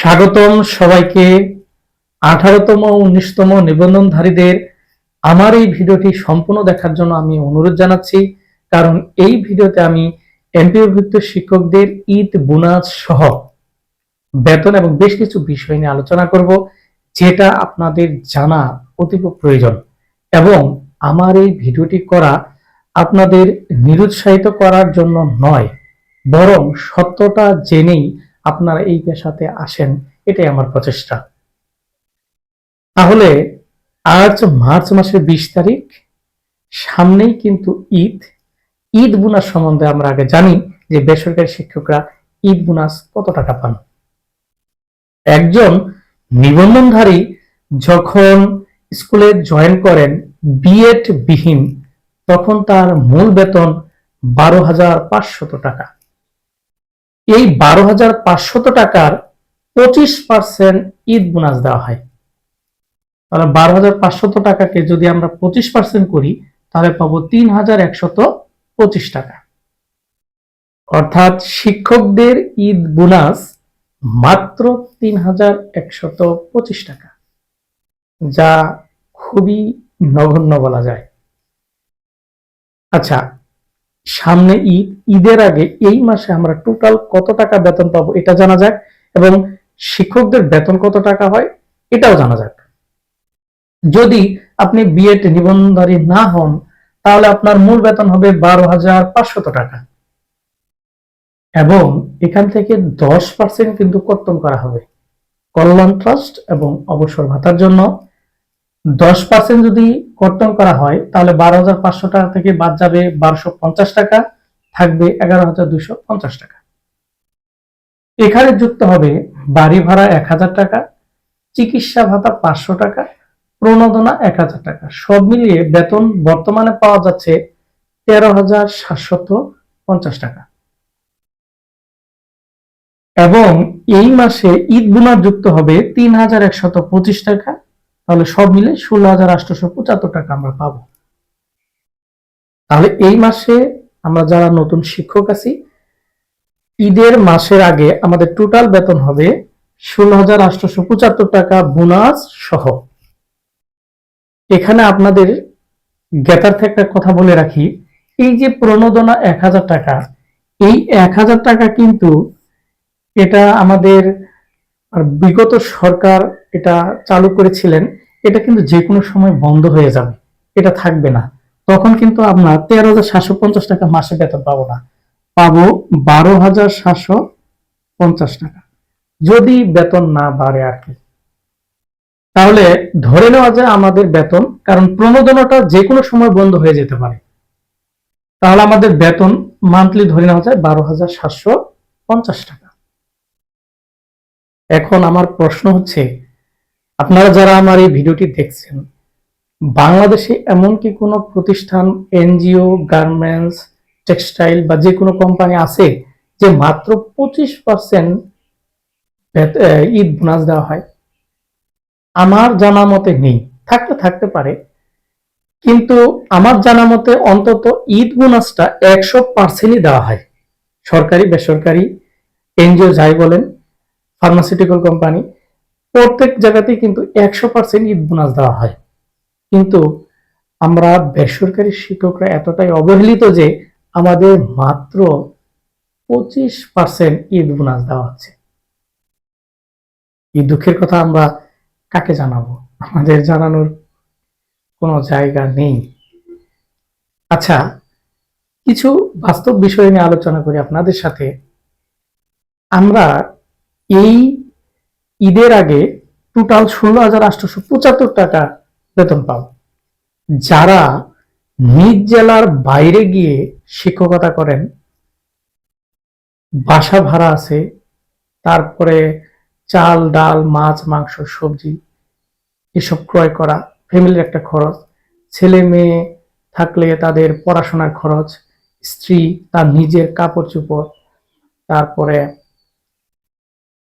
স্বাগতম সবাইকে। আঠারোতম, উনিশতম নিবন্ধনধারীদের আমার এই ভিডিওটি সম্পূর্ণ দেখার জন্য আমি অনুরোধ জানাচ্ছি, কারণ এই ভিডিওতে আমি এমপিওভুক্ত শিক্ষকদের ঈদ বোনাস সহ বেতন এবং বেশ কিছু বিষয় নিয়ে আলোচনা করব, যেটা আপনাদের জানা অতীব প্রয়োজন এবং আমার এই ভিডিওটি করা আপনাদের নিরুৎসাহিত করার জন্য নয়, বরং সত্যটা জেনেই আপনারা এই পেশাতে আসেন, এটাই আমার প্রচেষ্টা। তাহলে আজ মার্চ মাসের বিশ তারিখ, সামনেই কিন্তু ঈদ। ঈদ বোনাস সম্বন্ধে আমরা আগে জানি যে বেসরকারি শিক্ষকরা ঈদ বোনাস কত টাকা পান। একজন নিবন্ধনধারী যখন স্কুলে জয়েন করেন বিএড বিহীন, তখন তার মূল বেতন বারো হাজার পাঁচশত টাকা। এই বারো হাজার পাঁচশত টাকার পঁচিশ পার্সেন্ট ঈদ বোনাস দেওয়া হয়। তাহলে বারো হাজার পাঁচশত টাকাকে যদি আমরা পঁচিশ পার্সেন্ট করি, তাহলে পাবো তিন হাজার একশত পঁচিশ টাকা। অর্থাৎ শিক্ষকদের ঈদ বোনাস মাত্র তিন হাজার একশত পঁচিশ টাকা, যা খুবই নগণ্য বলা যায়। আচ্ছা সামনে ঈদ, ঈদের আগে এই মাসে আমরা টোটাল কত টাকা বেতন পাবো এটা জানা যাক এবং শিক্ষকদের বেতন কত টাকা হয় এটাও জানা যাক। যদি আপনি বিএড নিবন্ধনধারী না হন, তাহলে আপনার মূল বেতন হবে বারো হাজার পাঁচশত টাকা। এবং এখান থেকে দশ পার্সেন্ট কিন্তু কর্তন করা হবে। কল্যাণ ট্রাস্ট এবং অবসর ভাতার জন্য। দশ পার্সেন্ট যদি কর্তন করা হয়, তাহলে বারো হাজার পাঁচশো টাকা থেকে বাদ যাবে বারোশো পঞ্চাশ টাকা, থাকবে এগারো হাজার দুইশো পঞ্চাশ টাকা। এখানে যুক্ত হবে বাড়ি ভাড়া এক হাজার টাকা, চিকিৎসা ভাতা পাঁচশো টাকা, প্রণোদনা এক হাজার টাকা। সব মিলিয়ে বেতন বর্তমানে পাওয়া যাচ্ছে তেরো হাজার সাতশত পঞ্চাশ টাকা। এবং এই মাসে ঈদ বোনাস যুক্ত হবে তিন হাজার একশত পঁচিশ টাকা তাহলে সব মিলে ষোলো হাজার আটশোশো পঁচাত্তর টাকা আমরা পাবো। তাহলে এই মাসে আমরা যারা নতুন শিক্ষক আছি, ঈদের মাসের আগে আমাদের টোটাল বেতন হবে ষোলো হাজার আটশোশো পঁচাত্তর টাকা বোনাস সহ। এখানে আপনাদের জ্ঞাতার্থে একটা কথা বলে রাখি, এই যে প্রণোদনা এক হাজার টাকা, এই এক হাজার টাকা কিন্তু এটা আমাদের আর বিগত সরকার এটা চালু করেছিলেন, এটা কিন্তু যে কোনো সময় বন্ধ হয়ে যাবে, এটা থাকবে না। তখন কিন্তু আমরা তেরো হাজার সাতশো পঞ্চাশ টাকা মাসে বেতন পাবো না, পাবো বারো হাজার সাতশো পঞ্চাশ টাকা। যদি বেতন না বাড়ে আর কি। তাহলে ধরে নেওয়া যায় আমাদের বেতন, কারণ প্রণোদনাটা যে কোনো সময় বন্ধ হয়ে যেতে পারে। তাহলে আমাদের বেতন মান্থলি ধরে নেওয়া যায় বারো হাজার সাতশো পঞ্চাশ টাকা। এখন আমার প্রশ্ন হচ্ছে, আপনারা যারা আমার এই ভিডিওটি দেখছেন, বাংলাদেশে এমন কি কোনো প্রতিষ্ঠান, এনজিও, গার্মেন্টস, টেক্সটাইল বা যে কোনো কোম্পানি আছে যে মাত্র পঁচিশ পার্সেন্ট ঈদ বোনাস দেওয়া হয়? আমার জানা মতে নেই। থাকতে থাকতে পারে। কিন্তু আমার জানা মতে অন্তত ঈদ বোনাসটা একশো পার্সেন্টই দেওয়া হয়। সরকারি, বেসরকারি, এনজিও যাই বলেন। ফার্মাসিউটিক্যাল কোম্পানি প্রত্যেক জায়গাতেই কিন্তু একশো পার্সেন্ট ঈদ বোনাস দেওয়া হয়। কিন্তু আমরা বেসরকারি শিক্ষকরা এতটাই অবহেলিত যে আমাদের মাত্র পঁচিশ পার্সেন্ট ঈদ বোনাস দেওয়া হচ্ছে। এই দুঃখের কথা আমরা কাকে জানাব? আমাদের জানানোর কোনো জায়গা নেই। আচ্ছা কিছু বাস্তব বিষয় নিয়ে আলোচনা করি আপনাদের সাথে। আমরা এই ঈদের আগে টোটাল ষোলো হাজার আটশোশো পঁচাত্তর টাকা বেতন পাব যারা নিজ জেলার বাইরে গিয়ে শিক্ষকতা করেন, বাসা ভাড়া আছে, তারপরে চাল, ডাল, মাছ, মাংস, সবজি এসব ক্রয় করা ফ্যামিলির একটা খরচ। ছেলে মেয়ে থাকলে তাদের পড়াশোনার খরচ, স্ত্রী তার নিজের কাপড় চোপড়, তারপরে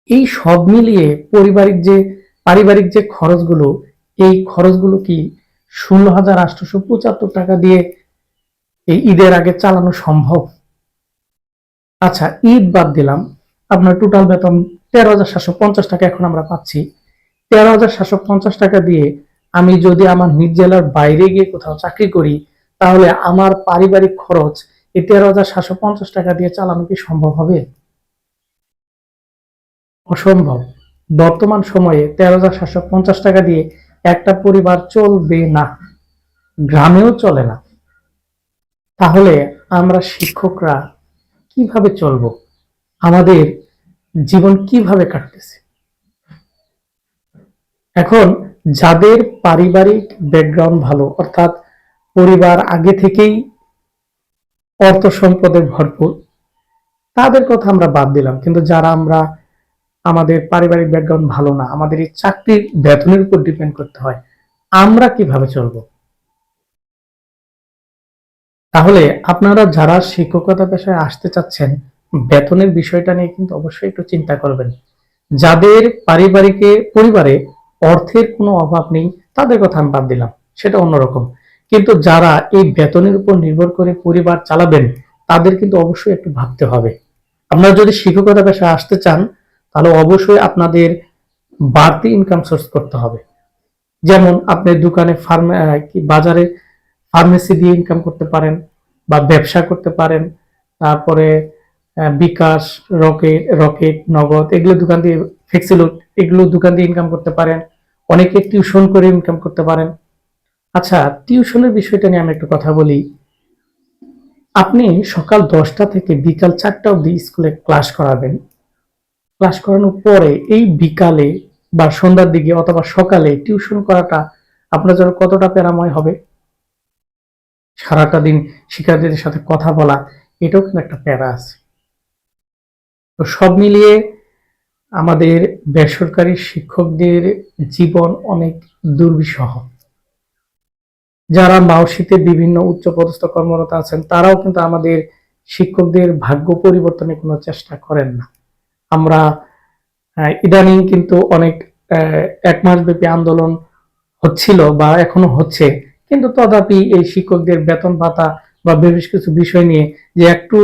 এই সব মিলিয়ে পারিবারিক যে পারিবারিক যে খরচগুলো, এই খরচগুলো কি ষোলো হাজার আটশোশো পঁচাত্তর টাকা দিয়ে এই ঈদের আগে চালানো সম্ভব? আচ্ছা ঈদ বাদ দিলাম। আপনার টোটাল বেতন তেরো হাজার সাতশো পঞ্চাশ টাকা এখন আমরা পাচ্ছি। তেরো হাজার সাতশো পঞ্চাশ টাকা দিয়ে আমি যদি আমার নিজ জেলার বাইরে গিয়ে কোথাও চাকরি করি, তাহলে আমার পারিবারিক খরচ এই তেরো হাজার সাতশো পঞ্চাশ টাকা দিয়ে চালানো কি সম্ভব হবে? অসম্ভব। বর্তমান সময়ে তেরো হাজার সাতশো পঞ্চাশ টাকা দিয়ে একটা পরিবার চলবে না, গ্রামেও চলে না। তাহলে আমরা শিক্ষকরা কীভাবে চলবো? আমাদের জীবন কীভাবে কাটতেছে? এখন যাদের পারিবারিক ব্যাকগ্রাউন্ড ভালো, অর্থাৎ পরিবার আগে থেকেই অর্থ সম্পদে ভরপুর, তাদের কথা আমরা বাদ দিলাম। কিন্তু যারা আমরা আমাদের পারিবারিক ব্যাকগ্রাউন্ড ভালো না, আমাদের এই চাকরির বেতনের উপর ডিপেন্ড করতে হয়, আমরা কীভাবে চলবো? তাহলে আপনারা যারা শিক্ষকতা পেশায় আসতে চাচ্ছেন, বেতনের বিষয়টা নিয়ে কিন্তু অবশ্যই একটু চিন্তা করবেন। যাদের পারিবারিকে, পরিবারে অর্থের কোনো অভাব নেই, তাদের কথা আমি বাদ দিলাম, সেটা অন্যরকম। কিন্তু যারা এই বেতনের উপর নির্ভর করে পরিবার চালাবেন, তাদের কিন্তু অবশ্যই একটু ভাবতে হবে। আপনারা যদি শিক্ষকতা পেশায় আসতে চান তাহলে অবশ্যই আপনাদের বাড়তি ইনকাম সোর্স করতে হবে। যেমন আপনি দোকানে কি বাজারে ফার্মেসি দিয়ে ইনকাম করতে পারেন বা ব্যবসা করতে পারেন, তারপরে বিকাশ, রকেট রকেট, নগদ এগুলো দোকান দিয়ে ফেক্সিলুট এগুলো দোকান দিয়ে ইনকাম করতে পারেন। অনেকে টিউশন করে ইনকাম করতে পারেন। আচ্ছা টিউশনের বিষয়টা নিয়ে আমি একটু কথা বলি। আপনি সকাল দশটা থেকে বিকাল চারটা অবধি স্কুলে ক্লাস করাবেন। ক্লাস করানোর পরে এই বিকালে বা সন্ধ্যার দিকে অথবা সকালে টিউশন করাটা আপনার জন্য কতটা প্যারাময় হবে? সারাটা দিন শিক্ষার্থীদের সাথে কথা বলা, এটাও কিন্তু একটা প্যারা আছে। তো সব মিলিয়ে আমাদের বেসরকারি শিক্ষকদের জীবন অনেক দুর্বিষহ। যারা মাওসিতে বিভিন্ন উচ্চপদস্থ কর্মরত আছেন, তারাও কিন্তু আমাদের শিক্ষকদের ভাগ্য পরিবর্তনের কোনো চেষ্টা করেন না। আমরা ইদানিং কিন্তু অনেক এক মাস ব্যাপী আন্দোলন হচ্ছিল বা এখনও হচ্ছে। কিন্তু তথাপি এই শিক্ষকদের বেতন ভাতা বা বেশ কিছু বিষয় নিয়ে যে একটু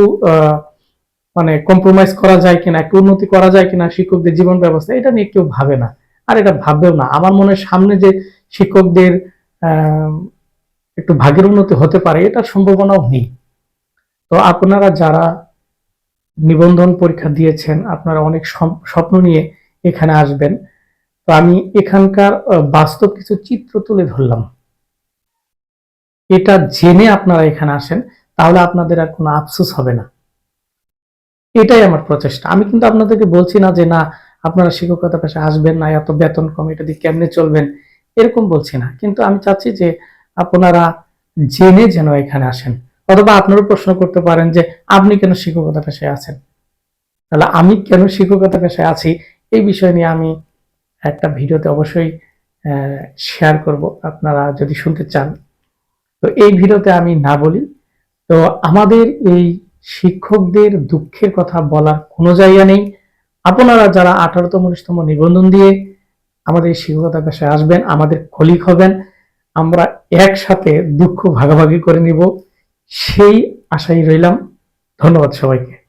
মানে কম্প্রোমাইজ করা যায় কিনা, একটু উন্নতি করা যায় কিনা শিক্ষকদের জীবন ব্যবস্থা, এটা নিয়ে কেউ ভাবে না। আর এটা ভাববেও না। আমার মনে সামনে যে শিক্ষকদের একটু ভাগের উন্নতি হতে পারে, এটার সম্ভাবনাও নেই। তো আপনারা যারা নিবন্ধন পরীক্ষা দিয়েছেন, আপনারা অনেক স্বপ্ন নিয়ে এখানে আসবেন। তো আমি এখানকার বাস্তব কিছু চিত্র তুলে ধরলাম। এটা জেনে আপনারা এখানে আসেন, তাহলে আপনাদের আর কোনো আফসোস হবে না। এটাই আমার প্রচেষ্টা। আমি কিন্তু আপনাদেরকে বলছি না যে, না, আপনারা শিক্ষকতা পেশায় আসবেন না, এত বেতন কম, এটা দিয়ে কেমনে চলবেন? এরকম বলছি না। কিন্তু আমি চাচ্ছি যে, আপনারা জেনে যেন এখানে আসেন। অথবা আপনারা প্রশ্ন করতে পারেন যে, আপনি কেন শিক্ষকতা পেশায় আছেন? তাহলে আমি কেন শিক্ষকতা পেশায় আছি? এই বিষয় নিয়ে আমি একটা ভিডিওতে অবশ্যই শেয়ার করব। আপনারা যদি শুনতে চান, তো এই ভিডিওতে আমি না বলি, তো আমাদের এই শিক্ষকদের দুঃখের কথা বলার কোনো জায়গা নেই। আপনারা যারা আঠারোতম, উনিশতম নিবন্ধন দিয়ে আমাদের শিক্ষকতা পেশায় আসবেন, আমাদের কলিগ হবেন, আমরা একসাথে দুঃখ ভাগাভাগি করে নিব। সেই আশাই রইলাম। ধন্যবাদ সবাইকে।